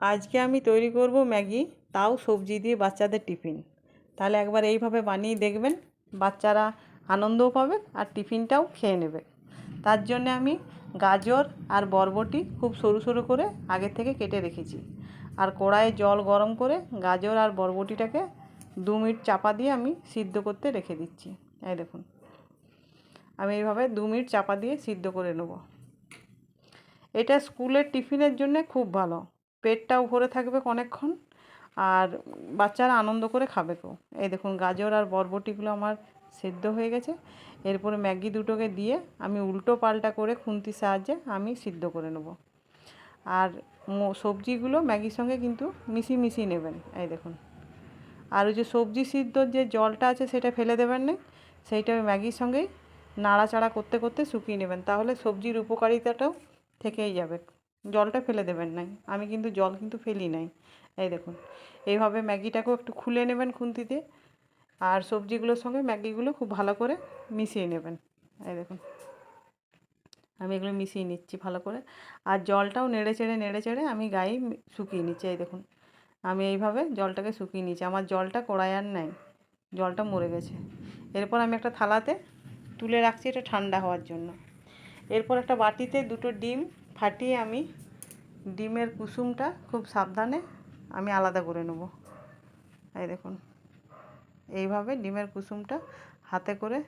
আজকে আমি তৈরি করব ম্যাগি, তাও সবজি দিয়ে বাচ্চাদের টিফিন। তাহলে একবার এইভাবে বানিয়ে দেখবেন, বাচ্চারা আনন্দও পাবে আর টিফিনটাও খেয়ে নেবে। তার জন্যে আমি গাজর আর বরবটি খুব সরু সরু করে আগের থেকে কেটে রেখেছি। আর কড়াইয়ে জল গরম করে গাজর আর বরবটিটাকে দু মিনিট চাপা দিয়ে আমি সিদ্ধ করতে রেখে দিচ্ছি। এই দেখুন। আমি এইভাবে দু মিনিট চাপা দিয়ে সিদ্ধ করে নেব। এটা স্কুলের টিফিনের জন্যে খুব ভালো। পেটটাও ভরে থাকবে অনেকক্ষণ আর বাচ্চারা আনন্দ করে খাবে কেউ এই দেখুন, গাজর আর বরবটিগুলো আমার সেদ্ধ হয়ে গেছে। এরপরে ম্যাগি দুটোকে দিয়ে আমি উল্টো পাল্টা করে খুন্তির সাহায্যে আমি সিদ্ধ করে নেব। আর সবজিগুলো ম্যাগির সঙ্গে কিন্তু মিশিয়ে মিশিয়ে নেবেন। এই দেখুন, আর ওই যে সবজি সিদ্ধর যে জলটা আছে সেটা ফেলে দেবেন না, সেইটা ওই ম্যাগির সঙ্গেই নাড়াচাড়া করতে করতে শুকিয়ে নেবেন, তাহলে সবজির উপকারিতাটাও থেকেই যাবে। জলটা ফেলে দেবেন নাই। আমি কিন্তু জল কিন্তু ফেলি নাই। এই দেখুন, এইভাবে ম্যাগিটাকেও একটু খুলে নেবেন খুন্তিতে আর সবজিগুলোর সঙ্গে ম্যাগিগুলো খুব ভালো করে মিশিয়ে নেবেন। এই দেখুন, আমি এগুলো মিশিয়ে নিচ্ছি ভালো করে। আর জলটাও নেড়ে চেড়ে নেড়ে চেড়ে আমি গায়ে শুকিয়ে নিচ্ছি। এই দেখুন, আমি এইভাবে জলটাকে শুকিয়ে নিচ্ছি। আমার জলটা কড়াই আর নাই, জলটা মরে গেছে। এরপর আমি একটা থালাতে তুলে রাখছি এটা ঠান্ডা হওয়ার জন্য। এরপর একটা বাটিতে দুটো ডিম ফাটিয়ে আমি ডিমের কুসুমটা খুব সাবধানে আমি আলাদা করে নেব। এই দেখুন, এইভাবে ডিমের কুসুমটা হাতে করে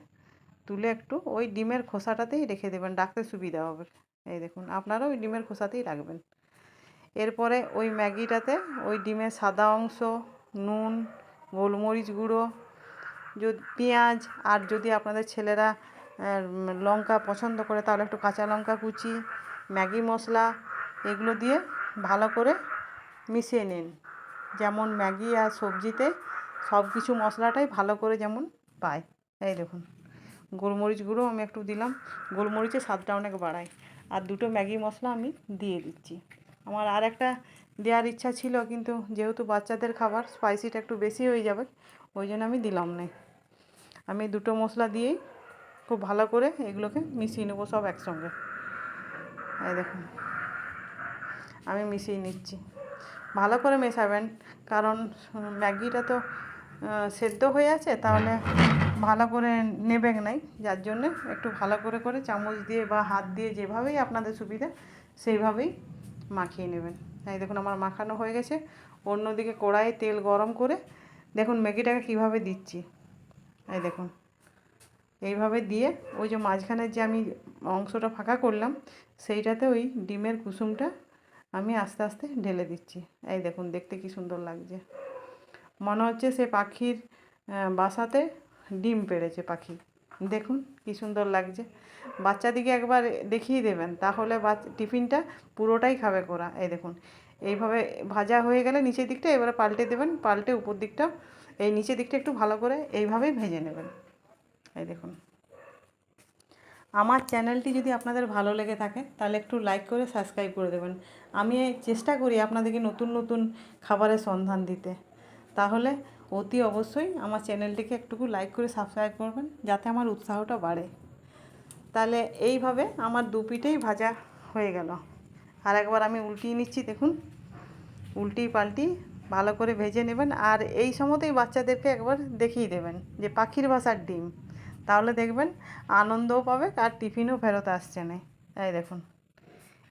তুলে একটু ওই ডিমের খোসাটাতেই রেখে দেবেন, রাখতে সুবিধা হবে। এই দেখুন, আপনারা ওই ডিমের খোসাতেই রাখবেন। এরপরে ওই ম্যাগিটাতে ওই ডিমের সাদা অংশ, নুন, গোলমরিচ গুঁড়ো, যদি, পেঁয়াজ, আর যদি আপনাদের ছেলেরা লঙ্কা পছন্দ করে তাহলে একটু কাঁচা লঙ্কা কুচি ম্যাগি মশলা এগুলো দিয়ে ভালো করে মিশিয়ে নিন। যেমন ম্যাগি আর সবজিতে সব কিছু মশলাটাই ভালো করে যেমন পায়। এই দেখুন, গোলমরিচ গুঁড়ো আমি একটু দিলাম। গোলমরিচের স্বাদটা অনেক বাড়ায়। আর দুটো ম্যাগি মশলা আমি দিয়ে দিচ্ছি। আমার আর একটা দেওয়ার ইচ্ছা ছিল, কিন্তু যেহেতু বাচ্চাদের খাবার স্পাইসিটা একটু বেশি হয়ে যাবে, ওই জন্য আমি দিলাম না। আমি দুটো মশলা দিয়েই খুব ভালো করে এগুলোকে মিশিয়ে নেব সব একসঙ্গে। এই দেখুন। আমি মিশিয়ে নিচ্ছি। ভালো করে মেশাবেন, কারণ ম্যাগিটা তো সেদ্ধ হয়ে আছে, তাহলে ভালো করে নেবে নাই, যার জন্যে একটু ভালো করে করে চামচ দিয়ে বা হাত দিয়ে যেভাবেই আপনাদের সুবিধা, সেইভাবেই মাখিয়ে নেবেন। এই দেখুন, আমার মাখানো হয়ে গেছে। অন্যদিকে কড়াইয়ে তেল গরম করে, দেখুন ম্যাগিটাকে কীভাবে দিচ্ছি। এই দেখুন। এইভাবে দিয়ে ওই যে মাঝখানের যে আমি অংশটা ফাঁকা করলাম, সেইটাতে ওই ডিমের কুসুমটা আমি আস্তে আস্তে ঢেলে দিচ্ছি। এই দেখুন, দেখতে কি সুন্দর লাগছে। মনে হচ্ছে সে পাখির বাসাতে ডিম পেড়েছে পাখি। দেখুন কি সুন্দর লাগছে। বাচ্চাদিকে একবার দেখিয়ে দেবেন, তাহলে টিফিনটা পুরোটাই খাবে করা এই দেখুন, এইভাবে ভাজা হয়ে গেলে নিচের দিকটা এবারে পাল্টে দেবেন, পাল্টে উপর দিকটা এই নিচের দিকটা একটু ভালো করে এইভাবেই ভেজে নেবেন। এই দেখুন। আমার চ্যানেলটি যদি আপনাদের ভালো লেগে থাকে, তাহলে একটু লাইক করে সাবস্ক্রাইব করে দেবেন। আমি চেষ্টা করি আপনাদেরকে নতুন নতুন খাবারের সন্ধান দিতে। তাহলে অতি অবশ্যই আমার চ্যানেলটিকে একটুকু লাইক করে সাবস্ক্রাইব করবেন, যাতে আমার উৎসাহটা বাড়ে। তাহলে এইভাবে আমার দু পিঠেই ভাজা হয়ে গেল। আর একবার আমি উল্টিয়ে নিচ্ছি, দেখুন। উল্টি পাল্টি ভালো করে ভেজে নেবেন, আর এই সময়তেই বাচ্চাদেরকে একবার দেখিয়ে দেবেন যে পাখির বাসার ডিম। তাহলে দেখবেন আনন্দও পাবে আর টিফিনও ফেরত আসছে না। এই দেখুন।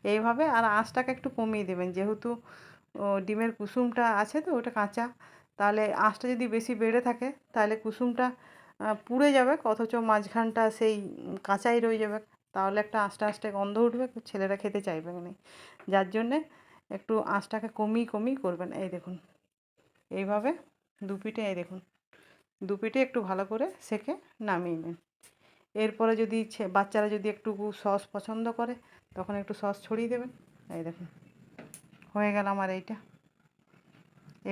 এইভাবে আর আঁচটাকে একটু কমিয়ে দেবেন। যেহেতু ডিমের কুসুমটা আছে তো, ওটা কাঁচা। তাহলে আঁচটা যদি বেশি বেড়ে থাকে, তাহলে কুসুমটা পুড়ে যাবে, অথচ মাঝখানটা সেই কাঁচাই রয়ে যাবে। তাহলে একটা আঁচটা আঁচটা গন্ধ উঠবে, ছেলেরা খেতে চাইবে না। যার জন্যে একটু আঁচটাকে কমিয়ে কমিয়ে করবেন। এই দেখুন। এইভাবে দু পিঠে এই দেখুন। দু পিঠে একটু ভালো করে সেকে নামিয়ে নিন। এরপরে যদি বাচ্চারা যদি একটু সস পছন্দ করে, তখন একটু সস ছড়িয়ে দেবেন। এই দেখুন, হয়ে গেল আমার এইটা।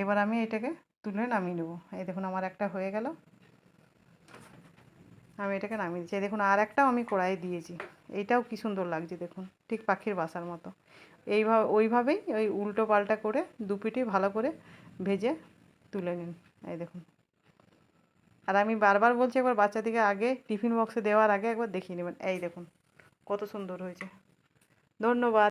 এবার আমি এটাকে তুলে নামিয়ে নেব। এই দেখুন, আমার একটা হয়ে গেল। আমি এটাকে নামিয়ে দিচ্ছি। দেখুন, আর একটাও আমি কড়াইয়ে দিয়েছি। এইটাও কি সুন্দর লাগছে দেখুন, ঠিক পাখির বাসার মতো। এইভাবে ওইভাবেই ওই উল্টো পাল্টা করে দু পিঠে ভালো করে ভেজে তুলে নিন। এই দেখুন আর আমি বারবার বলছি একবার বাচ্চাদিকে আগে টিফিন বক্সে দেওয়ার আগে একবার দেখিয়ে নেবেন। এই দেখুন, কত সুন্দর হয়েছে। ধন্যবাদ।